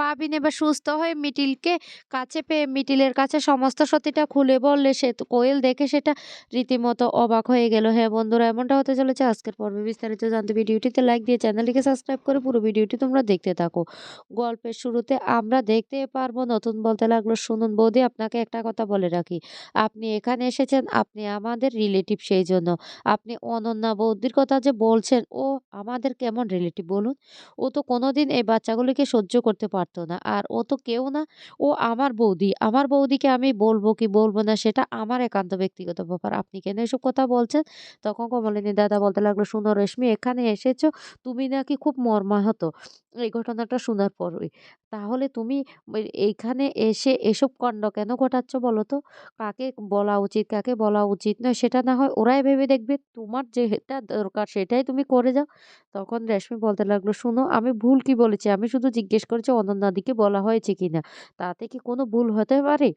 বাবিন এবার সুস্থ হয়ে মিটিলকে কাছে পেয়ে মিটিলের কাছে সমস্ত সত্যিটা খুলে বললে সে কোয়েল দেখে সেটা রীতিমতো অবাক হয়ে গেল। হ্যাঁ বন্ধুরা, এমনটা হতে চলেছে আজকের পর্বে। বিস্তারিত জানতে ভিডিওটিতে লাইক দিয়ে চ্যানেলটিকে সাবস্ক্রাইব করে পুরো ভিডিওটি তোমরা দেখতে থাকো। গল্পের শুরুতে আমরা দেখতে পারব, নতুন বলতে লাগল শুনুন বৌদি, আপনাকে একটা কথা বলে রাখি। আপনি এখানে এসেছেন, আপনি আমাদের রিলেটিভ সেই জন্য। আপনি অনন্যা বৌদির কথা যে বলছেন, ও আমাদের কেমন রিলেটিভ বলুন? ও তো কোনোদিন এই বাচ্চাগুলিকে সহ্য করতে পারতো না। আর ও তো কেউ না, ও আমার বৌদি। আমার বৌদিকে আমি বলব কি বলব না, সেটা আমার একান্ত ব্যক্তিগত ব্যাপার। আপনি কেন এসব কথা বলছেন? তখন কমলিনী দাদা, বলতে লাগল, শুনো রেশমি, এখানে এসেছ, তুমি নাকি খুব মর্মাহত। এই ঘটনাটা শোনার পরই। তাহলে তুমি এইখানে এসে এসব কাণ্ড কেন ঘটাচ্ছ বলো তো? কাকে বলা উচিত, কাকে বলা উচিত না সেটা না হয় ওরাই ভেবে দেখবে। তোমার যেটা দরকার সেটাই তুমি করে যাও। তখন রেশমি বলতে লাগল, শুনো, আমি ভুল কি বলেছি? আমি শুধু জিজ্ঞেস করেছি অনন্যাদিকে বলা হয়েছে কিনা। তাতে কি কোনো ভুল হতে পারে?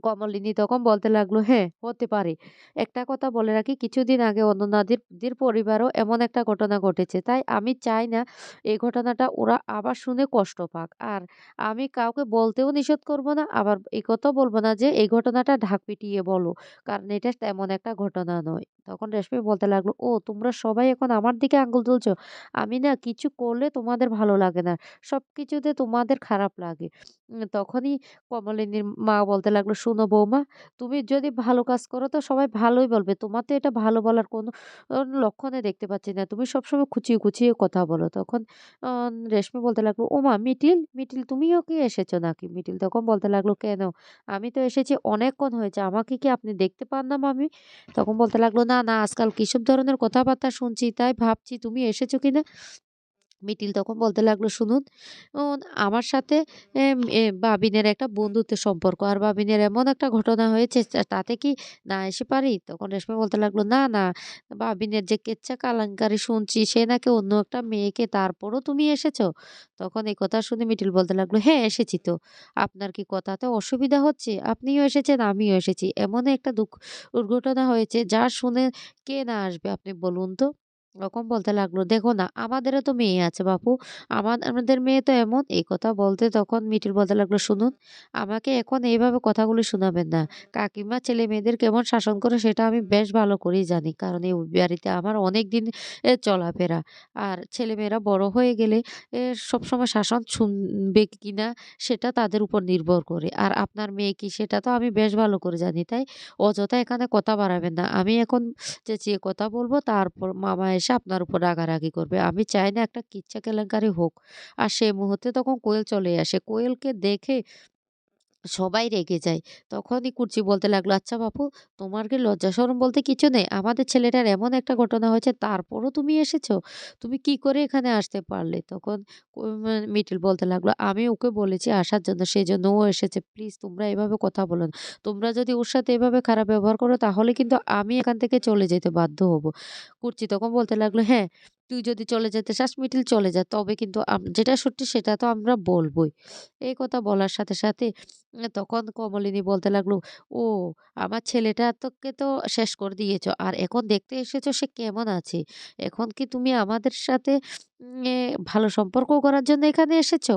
কমলিনী তখন বলতে লাগল হ্যাঁ হতে পারে। একটা কথা বলে রাখি, কিছুদিন আগে অনন্যাদির পরিবারও এমন একটা ঘটনা ঘটেছে। তাই আমি চাই না এই ঘটনাটা ওরা আবার শুনে কষ্ট পাক। আর আমি কাউকে বলতেও নিষেধ করব না, আবার এই কথাও বলব না যে, এই ঘটনাটা ঢাক পিটিয়ে বলো। কারণ এটা তেমন একটা ঘটনা নয়। তখন রেশমি বলতে লাগল, ও, তোমরা সবাই এখন আমার দিকে আঙ্গুল তুলছো? আমি না কিছু করলে তোমাদের ভালো লাগে না সব কিছুতে তোমাদের খারাপ লাগে। তখনই কমলিনীর মা বলতে লাগল, শোনো বৌমা, তুমি যদি ভালো কাজ করো তো সবাই ভালোই বলবে, তোমার তো এটা ভালো বলার কোনো লক্ষণে দেখতে পাচ্ছি না, তুমি সবসময় খুচিয়ে খুচিয়ে কথা বলো। তখন রেশমি বলতে লাগল ও মা মিটিল মিটিল, তুমিও কি এসেছ নাকি? মিটিল তখন বলতে লাগল, কেন? আমি তো এসেছি, অনেকক্ষণ হয়েছে, আমাকে কি আপনি দেখতে পান না মামি? তখন বলতে লাগল না না আজকাল কিসব ধরনের কথাবার্তা শুনছি তাই ভাবছি তুমি এসেছ কিনা? মিটিল তখন বলতে লাগল, শুনুন আমার সাথে বাবিনের একটা বন্ধুত্বের সম্পর্ক। আর বাবিনের এমন একটা ঘটনা হয়েছে তাতে কি না এসে পারি? তখন রেশমি বলতে লাগল, না না, বাবিনের যে কেচ্চা কালাঙ্কারি শুনছি, সে নাকি অন্য একটা মেয়েকে, তারপরও তুমি এসেছ? তখন এই কথা শুনে মিটিল বলতে লাগল হ্যাঁ এসেছি তো। আপনার কি কথাতে অসুবিধা হচ্ছে? আপনিও এসেছেন, আমিও এসেছি। এমন একটা দুঃখ দুর্ঘটনা হয়েছে, যা শুনে কে না আসবে, আপনি বলুন তো? ওরকম বলতে লাগল, "দেখো না আমাদেরও তো মেয়ে আছে বাপু। আমার আমাদের মেয়ে তো এমন।" এই কথা বলতে তখন মিঠিল বলতে লাগল, "শুনুন, আমাকে এখন এইভাবে কথাগুলি শোনাবেন না। কাকিমা ছেলে-মেয়েদের কেমন শাসন করে সেটা আমি বেশ ভালো করেই জানি। কারণ এই বাড়িতে আমার অনেকদিন এ চলাফেরা। আর ছেলেমেয়েরা বড় হয়ে গেলে সবসময় শাসন শুনবে কিনা সেটা তাদের উপর নির্ভর করে। আর আপনার মেয়ে কি সেটা তো আমি বেশ ভালো করে জানি। তাই অযথা এখানে কথা বাড়াবেন না। আমি এখন চেঁচিয়ে কথা বলব তারপর মামা এসে আপনার উপর রাগারাগি করবে। আমি চাই না একটা কিচ্ছা কেলেঙ্কারি হোক। আর সেই মুহূর্তে তখন কোয়েল চলে আসে। কোয়েলকে দেখে সবাই রেগে যায়। তখনই কুর্চি বলতে লাগল, "আচ্ছা বাপু তোমার কি লজ্জা বলতে কিছু নেই? আমাদের ছেলেটার এমন একটা ঘটনা হয়েছে তারপরও তুমি এসেছ? তুমি কি করে এখানে আসতে পারলে?" তখন কো মা বলতে লাগল, "আমি ওকে বলেছি আসার জন্য সেই জন্য ও এসেছে। প্লিজ তোমরা এভাবে কথা বলো না। তোমরা যদি ওর সাথে এভাবে খারাপ ব্যবহার করো তাহলে কিন্তু আমি এখান থেকে চলে যেতে বাধ্য হব।" কুর্চি তখন বলতে লাগল, "হ্যাঁ, তুই যদি চলে যেতে চাস মিঠিল চলে যা। তবে কিন্তু যেটা সত্যি সেটা তো আমরা বলবই।" এই কথা বলার সাথে, সাথে তখন কমলিনী বলতে লাগল, "ও আমার ছেলেটা তোকে তো শেষ করে দিয়েছ। আর এখন দেখতে এসেছ সে কেমন আছে। এখন কি তুমি আমাদের সাথে ভালো সম্পর্ক করার জন্য এখানে এসেছ?"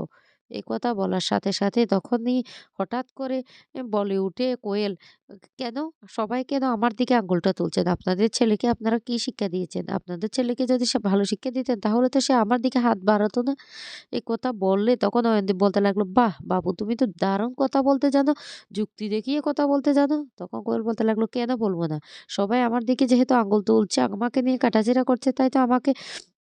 এই কথা বলার সাথে, সাথে তখনই হঠাৎ করে বলে উঠে কোয়েল, "কেন? সবাই কেন আমার দিকে আঙ্গুলটা তুলছেন? আপনাদের ছেলেকে আপনারা কি শিক্ষা দিয়েছেন? আপনাদের ছেলেকে যদি সে ভালো শিক্ষা দিতেন তাহলে তো সে আমার দিকে হাত বাড়াতো না।" এই কথা বললে তখন অয়নদীপ বলতে লাগল, "বাহ! বাবু তুমি তো দারুণ কথা বলতে জানো। যুক্তি দেখিয়ে কথা বলতে জানো।" তখন কোয়েল বলতে লাগল, "কেন বলব না? সবাই আমার দিকে যেহেতু আঙ্গুল তুলছে, আমাকে নিয়ে কাটাছেঁড়া করছে তাই তো আমাকে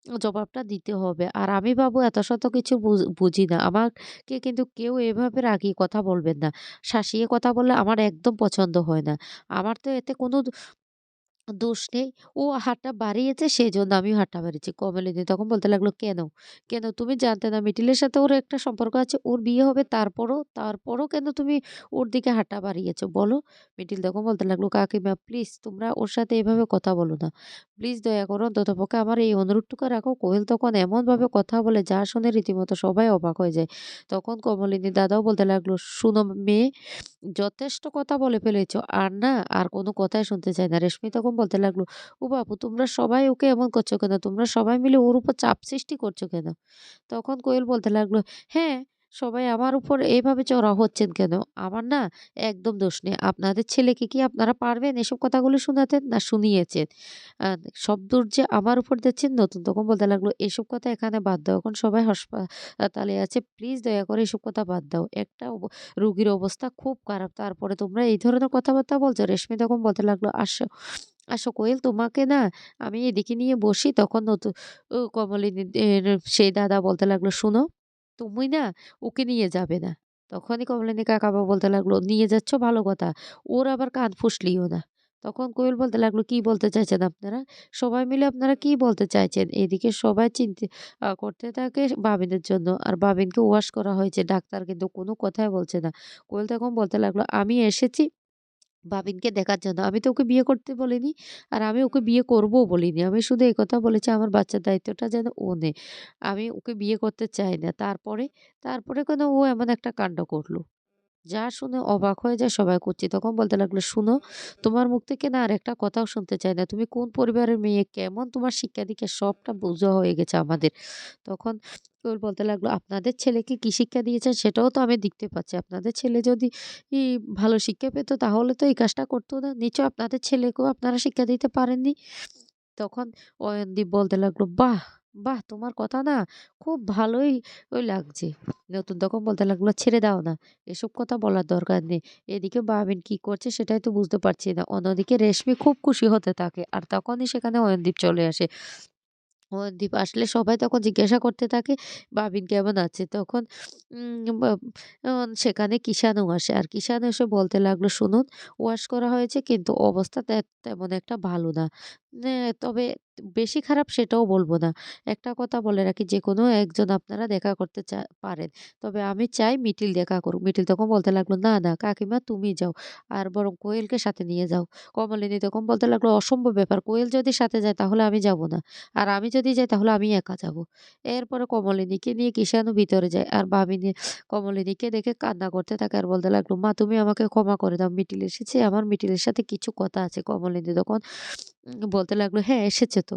জবাবটা দিতে হবে। আর আমি বাবু এত শত কিছু বুঝ না। আমাকে কিন্তু কেউ এভাবে রাগিয়ে কথা বলবেন না। শাসিয়ে কথা বললে আমার একদম পছন্দ হয় না। আমার তো এতে কোনো দোষ নেই। ও হাতটা বাড়িয়েছে সেই সেজন্য আমিও হাতটা বাড়িয়েছি। কমলিনী তখন বলতে লাগল, "কেন? কেন? তুমি জানতে না মিটিলের সাথে ওর একটা সম্পর্ক আছে। ওর বিয়ে হবে তারপরও তারপরও কেন তুমি ওর দিকে হাতটা বাড়িয়েছো বলো?" মিটিল তখন বলতে লাগল, "কাকিমা প্লিজ তোমরা ওর সাথে এভাবে কথা বলো না। প্লিজ দয়া করে অন্ততপক্ষে আমার এই অনুরোধটুকু রাখো।" কোয়েল তখন এমনভাবে কথা বলে যা শুনে রীতিমতো সবাই অবাক হয়ে যায়। তখন কমলিনীর দাদাও বলতে লাগল, "শুনো মেয়ে যথেষ্ট কথা বলে ফেলেছো। আর না আর কোনো কথাই শুনতে চাই না। রেশমি তখন বলতে লাগল, "ও বাপু তোমরা সবাই ওকে এমন করছ কেন? তোমরা সবাই মিলে ওর উপর চাপ সৃষ্টি করছ কেন?" তখন কোয়েল বলতে লাগল, "হ্যাঁ, সবাই আমার উপর এভাবে চড়া হচ্ছেন কেন? আমার না একদম দোষ নেই। আপনাদের ছেলেকে কি আপনারা পারবেন এসব কথাগুলো শোনাতে? না শুনিয়েছেন? সব দোষ যে আমার উপর দিচ্ছেন নতুন তখন বলতে লাগল, "এসব কথা এখানে বাদ দাও। এখন সবাই হাসপাতালে আছে। প্লিজ দয়া করে এসব কথা বাদ দাও। একটা রোগীর অবস্থা খুব খারাপ। তারপরে তোমরা এই ধরনের কথাবার্তা বলছো?" রেশমি তখন বলতে লাগল, "আসো, আসো কোয়েল তোমাকে না আমি এদিকে নিয়ে বসি।" তখন নতুন ও কমলিনীর সেই দাদা বলতে লাগল, "শুনো, তুমি না ওকে নিয়ে যাবে না।" তখনই কমলিনী কাকাবা বলতে লাগল, "নিয়ে যাচ্ছ ভালো কথা। ওর আবার কান ফুসলিও না।" তখন কোয়েল বলতে লাগল, "কি বলতে চাইছেন আপনারা? সবাই মিলে আপনারা কি বলতে চাইছেন?" এদিকে সবাই চিন্তি করতে থাকে বাবিনের জন্য। আর বাবিনকে ওয়াশ করা হয়েছে। ডাক্তার কিন্তু কোনো কথাই বলছে না। কোয়েল তখন বলতে লাগল, "আমি এসেছি বাবিনকে দেখার জন্য। আমি তো ওকে বিয়ে করতে বলিনি। আর আমি ওকে বিয়ে করব বলিনি। আমি শুধু এই কথা বলেছি আমার বাচ্চার দায়িত্বটা যেন ও নেয়। আমি ওকে বিয়ে করতে চাই না।" তারপরে, তারপরে কেন ও এমন একটা কাণ্ড করল। যা শুনে অবাক হয়ে যায় সবাই কুচ্ছি। তখন বলতে লাগল, "শুনো, তোমার মুখ থেকে না আরেকটা কথাও শুনতে চাই না। তুমি কোন পরিবারের মেয়ে, কেমন তোমার শিক্ষা-দীক্ষা সবটা বোঝা হয়ে গেছে আমাদের।" তখন কোয়েল বলতে লাগল, "আপনাদের ছেলেকে কি শিক্ষা দিয়েছেন সেটাও তো আমি দেখতে পাচ্ছি। আপনাদের ছেলে যদি ভালো শিক্ষা পেত তাহলে তো এই কাজটা করত না। নিশ্চয়ই আপনাদের ছেলেকেও আপনারা শিক্ষা দিতে পারেননি।" তখন অয়নদীপ বলতে লাগল, "বাহ! বাহ! তোমার কথা না খুব ভালোই ওই লাগছে।" নতুন তখন বলতে লাগল, "ছেড়ে দাও না। এসব কথা বলার দরকার নেই।" এদিকে বাবিন কি করছে সেটাই তো বুঝতে পারছি না। অন্যদিকে রেশমি খুব খুশি হতে থাকে। আর তখনই সেখানে অয়নদীপ চলে আসে। অয়নদীপ আসলে সবাই তখন জিজ্ঞাসা করতে থাকে, "বাবিন কেমন আছে?" তখন উম সেখানে কিষানও আসে। আর কিষান এসে বলতে লাগল, "শুনুন, ওয়াশ করা হয়েছে কিন্তু অবস্থা তেমন একটা ভালো না। তবে বেশি খারাপ সেটাও বলব না। একটা কথা বলে রাখি, যে কোনো একজন আপনারা দেখা করতে চা পারেন। তবে আমি চাই মিটিল দেখা করুক।" মিটিল তখন বলতে লাগল, "না, না কাকিমা তুমি যাও। আর বরং কোয়েলকে সাথে নিয়ে যাও।" কমলিনী তখন বলতে লাগল, "অসম্ভব ব্যাপার। কোয়েল যদি সাথে যায় তাহলে আমি যাব না। আর আমি যদি যাই তাহলে আমি একা যাব।" এরপরে কমলিনীকে নিয়ে কিষানও ভিতরে যায়। আর বাবিনে কমলিনীকে দেখে কান্না করতে থাকে আর বলতে লাগল, "মা তুমি আমাকে ক্ষমা করে দাও। মিটিল এসেছে। আমার মিটিলের সাথে কিছু কথা আছে।" কমলিনী তখন বলতে লাগল, "হ্যাঁ, এসেছে তো।"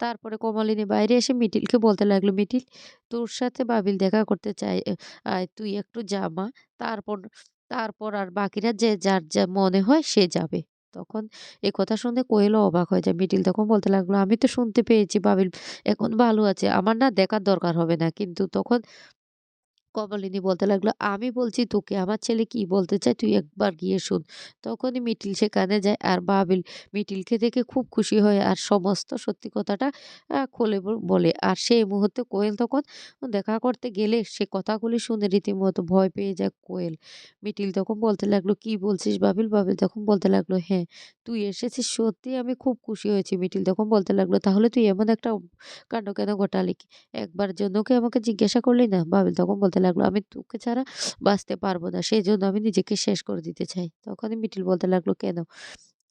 তারপরে কমলিনী বাইরে এসে মিটিলকে বলতে লাগল, "মিটিল তোর সাথে বাবিল দেখা করতে চাই আয় তুই একটু যা মা। তারপর তারপর আর বাকিরা যে যার যা মনে হয় সে যাবে।" তখন এ কথা শুনে কোয়েলও অবাক হয়ে যায়। মিটিল তখন বলতে লাগল, "আমি তো শুনতে পেয়েছি বাবিল এখন ভালো আছে। আমার না দেখার দরকার হবে না।" কিন্তু তখন কমলিনী বলতে লাগল, "আমি বলছি তোকে আমার ছেলে কি বলতে চায় তুই একবার গিয়ে শোন।" তখনই মিটিল সেখানে যায় আর বাবিল মিটিলকে দেখে খুব খুশি হয় আর সমস্ত সত্যি কথাটা খোলে বলে। আর সেই মুহূর্তে কোয়েল তখন দেখা করতে গেলে সে কথাগুলি শুনে রীতিমতো ভয় পেয়ে যায় কোয়েল। মিটিল তখন বলতে লাগল, "কি বলছিস বাবিল?" বাবিল তখন বলতে লাগল, "হ্যাঁ, তুই এসেছিস সত্যি আমি খুব খুশি হয়েছি।" মিটিল তখন বলতে লাগল, "তাহলে তুই এমন একটা কাণ্ড কেন ঘটালি? একবার জন্য কি আমাকে জিজ্ঞাসা করলি না?" বাবিল তখন বলতে লাগল, "আমি তোকে ছাড়া বাঁচতে পারব না। সেজন্য আমি নিজেকে শেষ করে দিতে চাই।" তখনই মিটিল বলতে লাগল, "কেন?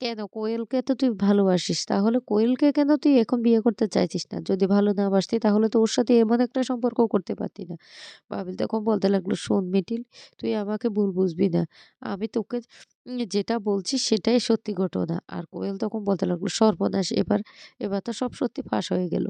কেন? কোয়েলকে তো তুই ভালোবাসিস। তাহলে কোয়েলকে কেন তুই এখন বিয়ে করতে চাইছিস না? যদি ভালো না বাসতি তাহলে তো ওর সাথে এমন একটা সম্পর্ক করতে পারতি না।" বাবিল তখন বলতে লাগল, "শোন মিটিল, তুই আমাকে ভুল বুঝবি না। আমি তোকে যেটা বলছি সেটাই সত্যি ঘটনা।" আর কোয়েল তখন বলতে লাগল, "সর্বনাশ! এবার এবার তো সব সত্যি ফাঁস হয়ে গেল।"